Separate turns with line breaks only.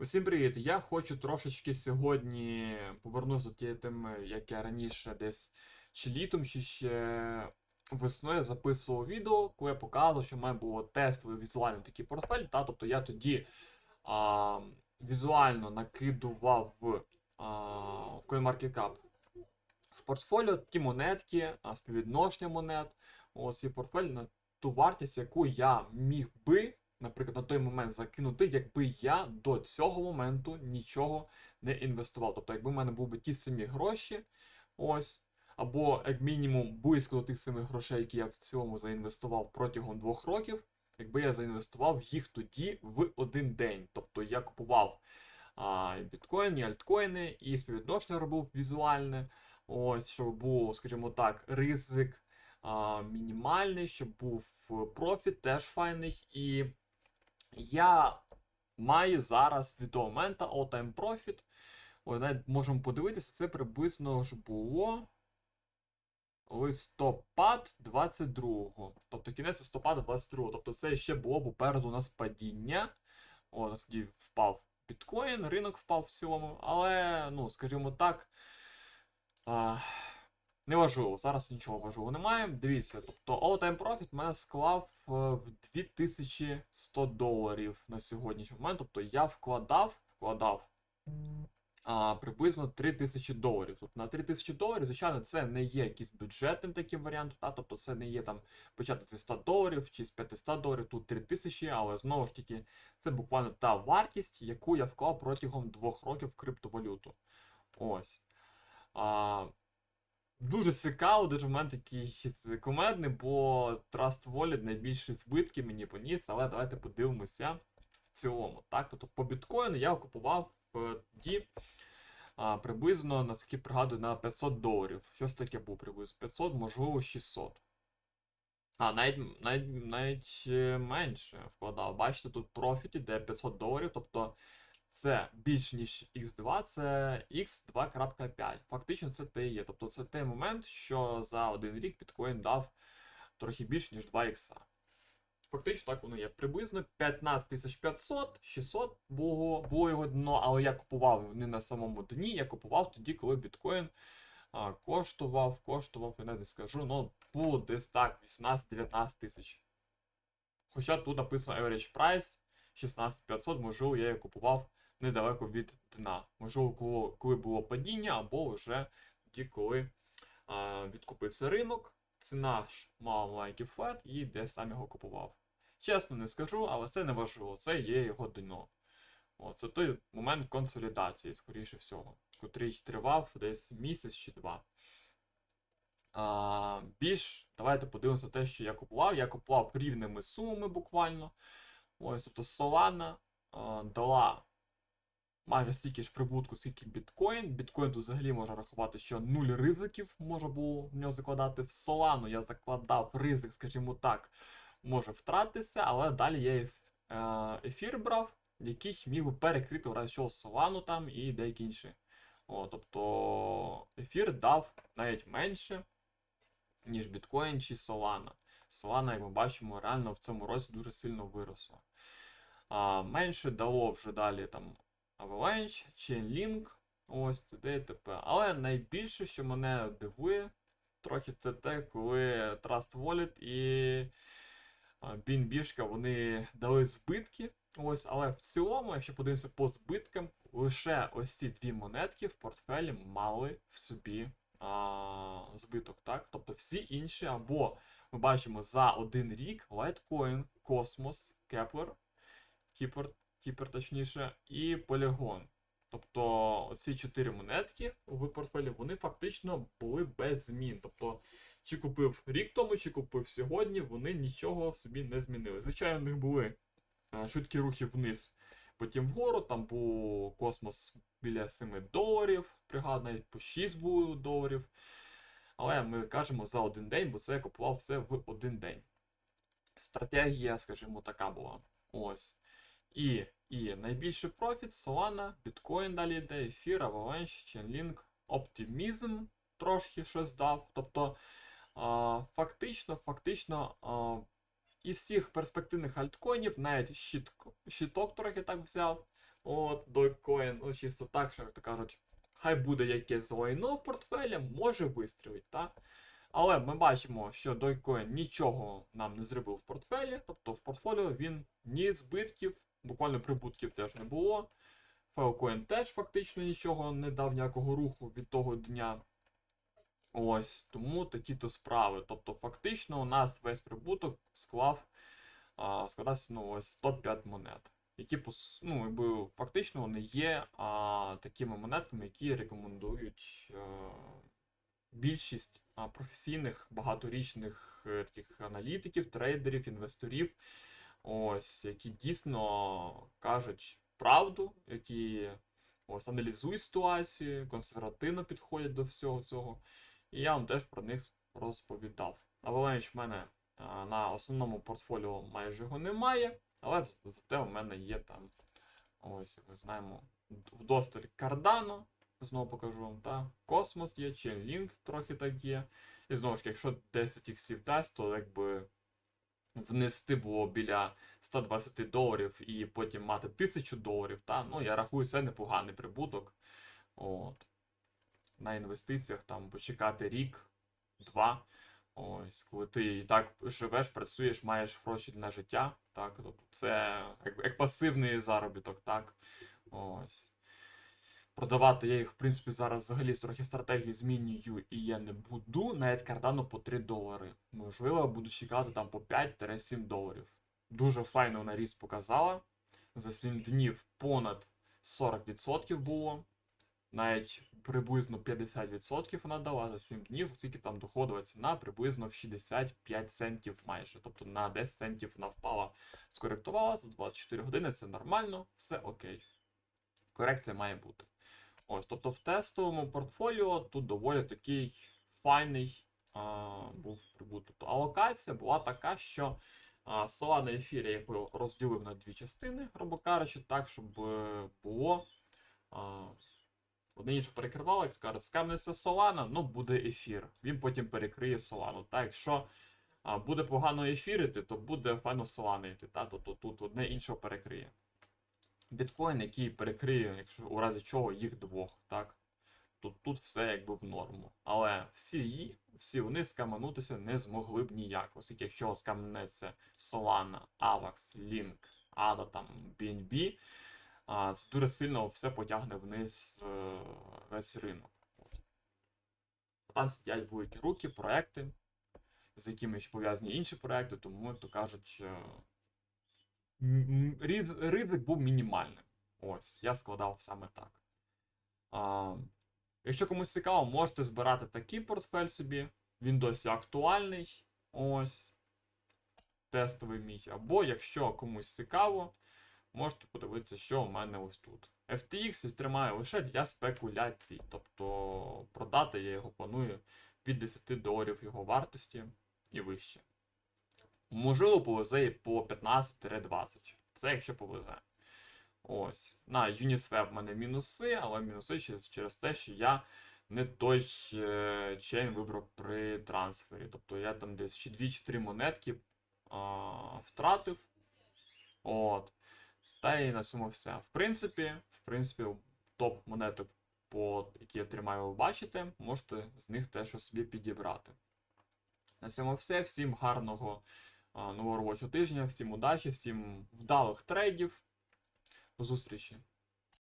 Усім привіт! Я хочу трошечки сьогодні повернутися до тієї теми, як я раніше десь чи літом, чи ще весною записував відео, коли я показував, що в мене було тестовий візуальний такий портфель. Та, тобто я тоді а, візуально накидував в, CoinMarketCap в портфоліо ті монетки, співвідношення монет, ось і портфель на ту вартість, яку я міг би наприклад, на той момент закинути, якби я до цього моменту нічого не інвестував. Тобто, якби в мене були ті самі гроші, ось, або як мінімум близько до тих самих грошей, які я в цілому заінвестував протягом двох років, якби я заінвестував їх тоді в один день. Тобто я купував а, і біткоін, і альткоїни, і співвідношення робив візуальне. Ось, щоб був, скажімо так, ризик а, мінімальний, щоб був профіт теж файний. І я маю зараз від того моменту all-time profit. Ой, навіть можемо подивитися, це приблизно ж було листопад 22-го. Тобто кінець листопада 22-го. Тобто це ще було попереду у нас падіння. О, тоді впав біткоін, ринок впав в цілому. Але, ну, скажімо так. А... Неважливо, зараз нічого важливого немає. Дивіться, тобто all-time profit мене склав е, в 2100 доларів на сьогоднішній момент. Тобто я вкладав, вкладав а, приблизно 3000 доларів. Тобто на 3000 доларів, звичайно, це не є якийсь бюджетним таким варіантом, та? тобто це не є там почати зі 100 доларів чи з 500 доларів, тут 3000, але знову ж таки, це буквально та вартість, яку я вклав протягом двох років в криптовалюту. Ось. А, Дуже цікаво, дуже момент такий комедний, бо Trust Wallet найбільші збитки мені поніс, але давайте подивимося в цілому. Так, тобто по біткоїну я купував тоді приблизно, наскільки пригадую, на 500 доларів. Щось таке було приблизно 500, можливо, 600. А, навіть навіть, навіть е, менше вкладав. Бачите, тут профіт іде 500 доларів, тобто це більше, ніж X2, це X2.5. Фактично це те є. Тобто це той момент, що за один рік біткоін дав трохи більше, ніж 2 ікса. Фактично так воно є. Приблизно 15500, 600 було, було його дно, але я купував не на самому дні, я купував тоді, коли біткоін а, коштував, коштував, я не скажу, ну було десь так, 18-19 тисяч. Хоча тут написано average price 16500, можливо, я її купував недалеко від дна. Можливо, коли, було падіння, або вже тоді, коли а, відкупився ринок, ціна ж мала маленький флет і десь сам його купував. Чесно не скажу, але це не важливо, це є його дно. О, це той момент консолідації, скоріше всього, котрий тривав десь місяць чи два. А, Більш, давайте подивимося те, що я купував. Я купував рівними сумами буквально. Ось, тобто Solana а, дала майже стільки ж прибутку, скільки біткоін. Біткоін тут взагалі можна рахувати, що нуль ризиків може було в нього закладати. В Solana я закладав ризик, скажімо так, може втратитися, але далі я е, ефір брав, який міг би перекрити в разі чого Solana там і деякі інші. О, тобто ефір дав навіть менше, ніж біткоін чи Solana. Solana, як ми бачимо, реально в цьому році дуже сильно виросла. А, менше дало вже далі там Avalanche, Chainlink, ось туди і т.п. Але найбільше, що мене дивує, трохи це те, коли Trust Wallet і BNB вони дали збитки. Ось, але в цілому, якщо подивимося по збиткам, лише ось ці дві монетки в портфелі мали в собі а, збиток. так? Тобто всі інші, або ми бачимо за один рік Litecoin, Cosmos, Kepler, Keeper, Keeper точніше, і Polygon. Тобто оці чотири монетки в портфелі вони фактично були без змін. Тобто, чи купив рік тому, чи купив сьогодні, вони нічого собі не змінили. Звичайно, в них були е, швидкі рухи вниз, потім вгору, там був космос біля 7 доларів, пригадую, по 6 було доларів. Але ми кажемо за один день, бо це я купував все в один день. Стратегія, скажімо, така була. Ось. І, і найбільший профіт Solana, Bitcoin далі йде, Ефір, Avalanche, Chainlink, Optimism трошки щось дав. Тобто, фактично, фактично, а, і всіх перспективних альткоїнів, навіть щиток, щиток трохи так взяв. От, Dogecoin, ну чисто так, що то кажуть, хай буде якесь лайно в портфелі, може вистрілить, так? Але ми бачимо, що Dogecoin нічого нам не зробив в портфелі, тобто в портфоліо він ні збитків, буквально прибутків теж не було. Filecoin теж фактично нічого не дав ніякого руху від того дня. Ось, тому такі-то справи. Тобто, фактично, у нас весь прибуток склав, а, складався ну, ось 105 монет. Які ну, якби, фактично вони є а, такими монетками, які рекомендують а, більшість а, професійних багаторічних е, таких аналітиків, трейдерів, інвесторів, ось, які дійсно кажуть правду, які ось, аналізують ситуацію, консервативно підходять до всього цього. І я вам теж про них розповідав. Avalanche в мене а, на основному портфоліо майже його немає, але зате у мене є там, ось, ми знаємо, вдосталь Cardano, знову покажу вам, так. Космос є, Chainlink трохи так є. І знову ж якщо 10 іксів дасть, то якби внести було біля 120 доларів і потім мати 1000 доларів, та, ну я рахую, це непоганий прибуток. От. На інвестиціях там почекати рік, два. Ось, коли ти і так живеш, працюєш, маєш гроші на життя, так, тобто це як, як пасивний заробіток, так. Ось. Продавати я їх, в принципі, зараз взагалі трохи стратегії змінюю і я не буду навіть кардану по 3 долари. Можливо, буду чекати там по 5-7 доларів. Дуже файно вона ріст показала. За 7 днів понад 40% було. Навіть приблизно 50% вона дала за 7 днів, оскільки там доходова ціна приблизно в 65 центів майже. Тобто на 10 центів вона впала, скоректувала за 24 години, це нормально, все окей. Корекція має бути. Ось, тобто в тестовому портфоліо тут доволі такий файний а, був прибуток. Тобто алокація була така, що а, Solana ефір я розділив на дві частини, грубо кажучи, так, щоб е, було. А, Одне інше перекривало, як кажуть, скамнеться Solana, ну буде ефір. Він потім перекриє Solana. Та якщо а, буде погано ефірити, то буде файно Solana йти. Тобто тут одне іншого перекриє. Біткоін, який перекриє, якщо у разі чого, їх двох, так? Тут, тут все якби в норму. Але всі її, всі вони скаманутися не змогли б ніяк. Оскільки якщо скамнеться Solana, AVAX, Link, ADA, там, BNB, це дуже сильно все потягне вниз е, весь ринок. Там сидять великі руки, проекти, з якими пов'язані інші проекти, тому, то кажуть, е, ризик був мінімальним. Ось, я складав саме так. А, якщо комусь цікаво, можете збирати такий портфель собі. Він досі актуальний. Ось. Тестовий мій. Або якщо комусь цікаво, можете подивитися, що у мене ось тут. FTX я тримаю лише для спекуляцій. Тобто продати я його планую від 10 доларів його вартості і вище. Можливо, повезе по 15-20. Це якщо повезе. Ось. На Uniswap в мене мінуси, але мінуси через, через те, що я не той е, чейн вибрав при трансфері. Тобто я там десь ще 2-3 монетки а, втратив. От. Та і на цьому все. В принципі, в принципі, топ монеток, по, які я тримаю, ви бачите, можете з них теж собі підібрати. На цьому все. Всім гарного нового робочого тижня, всім удачі, всім вдалих трейдів. До зустрічі!